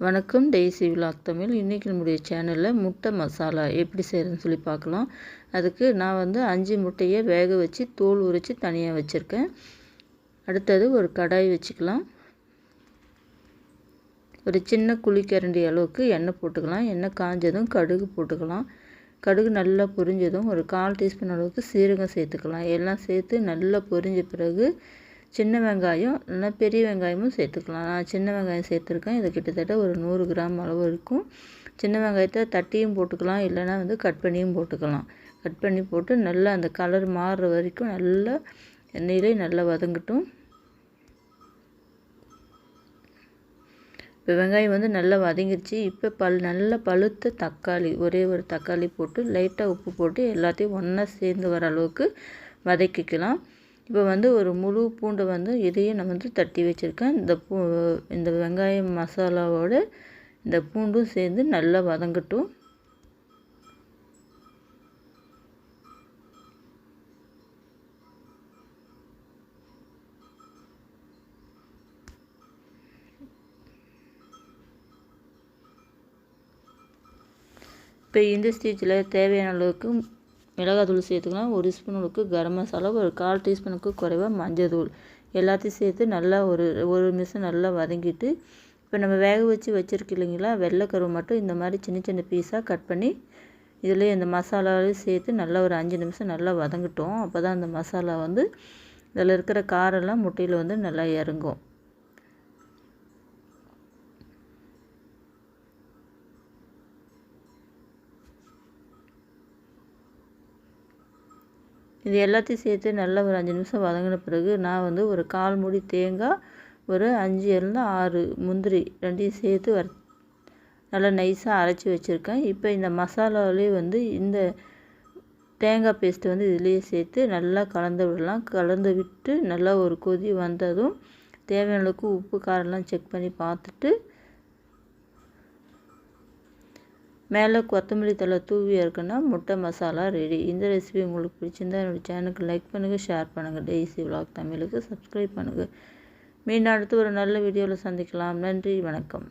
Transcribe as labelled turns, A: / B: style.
A: வணக்கம். Daisy vlog Tamil. இன்றைக்கி நம்முடைய சேனலில் முட்டை மசாலா எப்படி செய்கிறதுன்னு சொல்லி பார்க்கலாம். அதுக்கு நான் வந்து அஞ்சு முட்டையை வேக வச்சு தோல் உரித்து தனியாக வச்சுருக்கேன். அடுத்தது ஒரு கடாய் வச்சுக்கலாம். ஒரு சின்ன குழிக்கரண்டி அளவுக்கு எண்ணெய் போட்டுக்கலாம். எண்ணெய் காஞ்சதும் கடுகு போட்டுக்கலாம். கடுகு நல்லா பொரிஞ்சதும் ஒரு கால் டீஸ்பூன் அளவுக்கு சீரகம் சேர்த்துக்கலாம். எல்லாம் சேர்த்து நல்லா பொரிஞ்ச பிறகு சின்ன வெங்காயம் இல்லைனா பெரிய வெங்காயமும் சேர்த்துக்கலாம். நான் சின்ன வெங்காயம் சேர்த்துருக்கேன். இது கிட்டத்தட்ட ஒரு நூறு கிராம் அளவு இருக்கும். சின்ன வெங்காயத்தை தட்டியும் போட்டுக்கலாம். இல்லைனா வந்து கட் பண்ணியும் போட்டுக்கலாம். கட் பண்ணி போட்டு நல்லா அந்த கலர் மாறுற வரைக்கும் நல்லா எண்ணெயிலே நல்லா வதங்கட்டும். இப்போ வெங்காயம் வந்து நல்லா வதங்கிடுச்சு இப்போ பல் நல்ல பழுத்த தக்காளி ஒரே ஒரு தக்காளி போட்டு லைட்டாக உப்பு போட்டு எல்லாத்தையும் ஒன்றா சேர்ந்து வர அளவுக்கு வதக்கிக்கலாம். இப்போ வந்து ஒரு முழு பூண்டை வந்து இதையும் நான் வந்து தட்டி வச்சுருக்கேன். இந்த பூ இந்த வெங்காயம் மசாலாவோட இந்த பூண்டும் சேர்ந்து நல்லா வதங்கட்டும். இப்போ இந்த ஸ்டேஜில் தேவையான அளவுக்கு மிளகாத்தூள் சேர்த்துக்கலாம். ஒரு ஸ்பூன் அளவுக்கு கரம் மசாலா ஒரு கால் டீஸ்பூனுக்கு குறைவாக மஞ்சள் தூள். எல்லாத்தையும் சேர்த்து நல்லா ஒரு ஒரு நிமிஷம் நல்லா வதங்கிட்டு இப்போ நம்ம வேக வச்சு வச்சுருக்கு இல்லைங்களா? வெள்ளைக்கருவு மட்டும் இந்த மாதிரி சின்ன சின்ன பீஸாக கட் பண்ணி இதில் இந்த மசாலாவையும் சேர்த்து நல்லா ஒரு அஞ்சு நிமிஷம் நல்லா வதங்கட்டும். அப்போ தான் அந்த மசாலா வந்து இதில் இருக்கிற காரெல்லாம் முட்டையில் வந்து நல்லா இறங்கும். இது எல்லாத்தையும் சேர்த்து நல்லா ஒரு அஞ்சு நிமிஷம் வதங்கின பிறகு நான் வந்து ஒரு கால் மூடி தேங்காய் ஒரு அஞ்சு இருந்து ஆறு முந்திரி ரெண்டையும் சேர்த்து வர நல்லா நைஸாக அரைச்சி வச்சுருக்கேன். இப்போ இந்த மசாலாவிலே வந்து இந்த தேங்காய் பேஸ்ட்டு வந்து இதுலேயே சேர்த்து நல்லா கலந்து விடலாம். கலந்து விட்டு நல்லா ஒரு கொதி வந்ததும் தேவையான அளவுக்கு உப்பு காரெல்லாம் செக் பண்ணி பார்த்துட்டு மேலே கொத்தமல்லி தலை தூவி இருக்குன்னா முட்டை மசாலா ரெடி இந்த ரெசிபி உங்களுக்கு பிடிச்சிருந்தா என்னோடய சேனலுக்கு லைக் பண்ணுங்கள் ஷேர் பண்ணுங்கள் டெய்ஸி விலாக் தமிழுக்கு சப்ஸ்கிரைப் பண்ணுங்கள் மீண்டும் அடுத்து ஒரு நல்ல வீடியோவில் சந்திக்கலாம். நன்றி வணக்கம்.